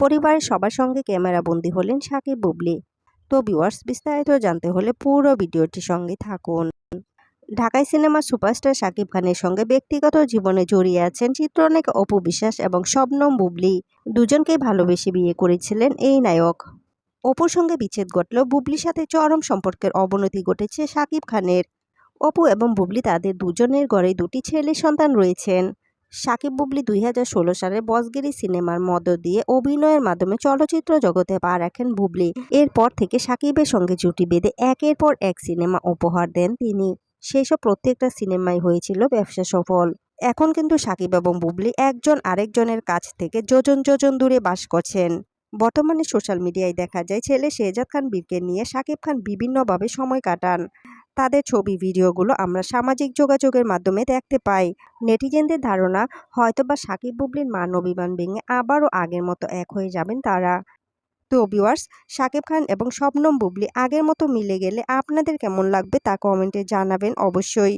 পরিবারের সবার সঙ্গে ক্যামেরা বন্দী হলেন সাকিব বুবলি। তো ভিউয়ার্স বিস্তারিত জানতে হলে পুরো ভিডিওটির সঙ্গে থাকুন। ঢাকাই সিনেমার সুপারস্টার শাকিব খানের সঙ্গে ব্যক্তিগত জীবনে জড়িয়ে আছেন চিত্রনায়িকা অপু বিশ্বাস এবং শবনম বুবলি। দুজনকেই ভালোবেসে বিয়ে করেছিলেন এই নায়ক। অপুর সঙ্গে বিচ্ছেদ ঘটলেও বুবলির সাথে চরম সম্পর্কের অবনতি ঘটেছে শাকিব খানের। অপু এবং বুবলি তাদের দুজনের ঘরে দুটি ছেলে সন্তান রয়েছেন। সাকিব বুবলি দুই হাজার ষোলো সালে বসগিরি সিনেমার মধ্য দিয়ে অভিনয়ের মাধ্যমে চলচ্চিত্র জগতে পা রাখেন বুবলি। এরপর থেকে সাকিবের সঙ্গে জুটি বেঁধে একের পর এক সিনেমা উপহার দেন তিনি। সেসব প্রত্যেকটা সিনেমাই হয়েছিল ব্যবসা সফল। এখন কিন্তু সাকিব এবং বুবলি একজন আরেকজনের কাছ থেকে যোজন যোজন দূরে বাস করছেন। বর্তমানে সোশ্যাল মিডিয়ায় দেখা যায়, ছেলে শেহজাদ খান, বীরকে নিয়ে সাকিব খান বিভিন্নভাবে সময় কাটান। তাদের ছবি, ভিডিওগুলো আমরা সামাজিক যোগাযোগের মাধ্যমে দেখতে পাই। নেটিজেনদের ধারণা, হয়তোবা সাকিব বুবলির মান অভিমান ভেঙে আবারও আগের মতো এক হয়ে যাবেন তারা। তো ভিউয়ার্স সাকিব খান এবং শবনম বুবলি আগের মতো মিলে গেলে আপনাদের কেমন লাগবে তা কমেন্টে জানাবেন অবশ্যই।